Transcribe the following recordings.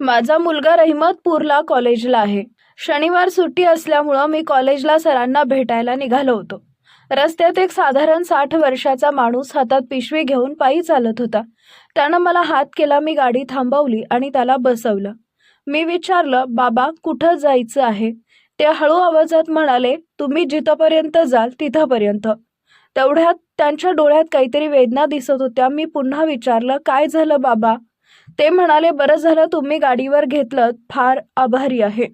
माझा मुलगा रहिमतपूरला कॉलेजला आहे. शनिवार सुट्टी असल्यामुळं मी कॉलेजला सरांना भेटायला निघालो होतो. रस्त्यात एक साधारण साठ वर्षाचा माणूस हातात पिशवी घेऊन पायी चालत होता. त्यानं मला हात केला मी गाडी थांबवली आणि त्याला बसवलं. मी विचारलं बाबा कुठं जायचं आहे? ते हळू आवाजात म्हणाले तुम्ही जिथंपर्यंत जाल तिथंपर्यंत. तेवढ्यात त्यांच्या डोळ्यात काहीतरी वेदना दिसत होत्या. मी पुन्हा विचारलं काय झालं बाबा? ते म्हणाले बरं झालं तुम्ही गाडीवर घेतलं फार आभारी आहे.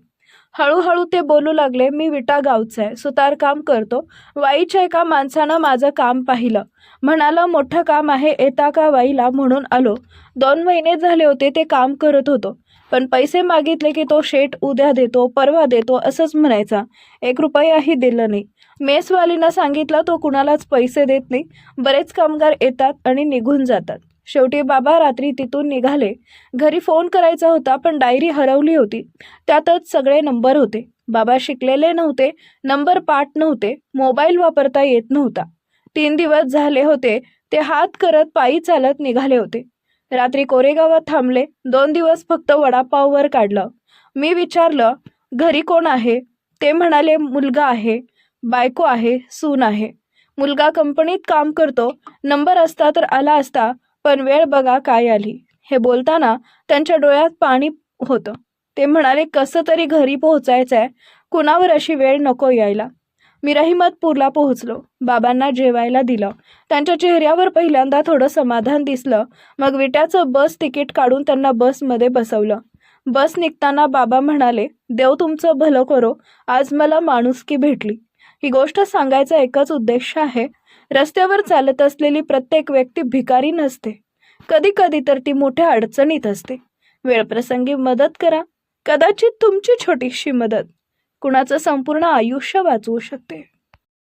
हळूहळू ते बोलू लागले मी विटा गावचं आहे सुतारकाम करतो. वाईच्या एका माणसानं माझं काम पाहिलं. म्हणालं मोठं काम आहे येता का वाईला? म्हणून आलो. दोन महिने झाले होते ते काम करत होतो. पण पैसे मागितले की तो शेट उद्या देतो परवा देतो असंच म्हणायचा. एक रुपयाही दिलं नाही. मेसवालीनं सांगितलं तो कुणालाच पैसे देत नाही. बरेच कामगार येतात आणि निघून जातात. शेवटी बाबा रात्री तिथून निघाले. घरी फोन करायचा होता पण डायरी हरवली होती. त्यातच सगळे नंबर होते. बाबा शिकलेले नव्हते नंबर पाठ नव्हते मोबाईल वापरता येत नव्हता. तीन दिवस झाले होते ते हात करत पायी चालत निघाले होते. रात्री कोरेगावात थांबले. दोन दिवस फक्त वडापाववर काढलं. मी विचारलं घरी कोण आहे? ते म्हणाले मुलगा आहे. बायको आहे. सून आहे. मुलगा कंपनीत काम करतो. नंबर असता तर आला असता पण वेळ बघा काय आली. हे बोलताना त्यांच्या डोळ्यात पाणी होतं. ते म्हणाले कसं तरी घरी पोहोचायचं आहे कुणावर अशी वेळ नको यायला. मी रहिमतपूरला पोहोचलो. बाबांना जेवायला दिलं. त्यांच्या चेहऱ्यावर पहिल्यांदा थोडं समाधान दिसलं. मग विट्याचं बस तिकीट काढून त्यांना बसमध्ये बसवलं. बस निघताना बाबा म्हणाले देव तुमचं भलं करो. आज मला माणुसकी भेटली. ही गोष्ट सांगायचा एकच उद्देश आहे. रस्त्यावर चालत असलेली प्रत्येक व्यक्ती भिकारी नसते. कधी कधी तर ती मोठ्या अडचणीत असते. वेळप्रसंगी मदत करा. कदाचित तुमची छोटीशी मदत. कुणाचं संपूर्ण आयुष्य वाचवू शकते.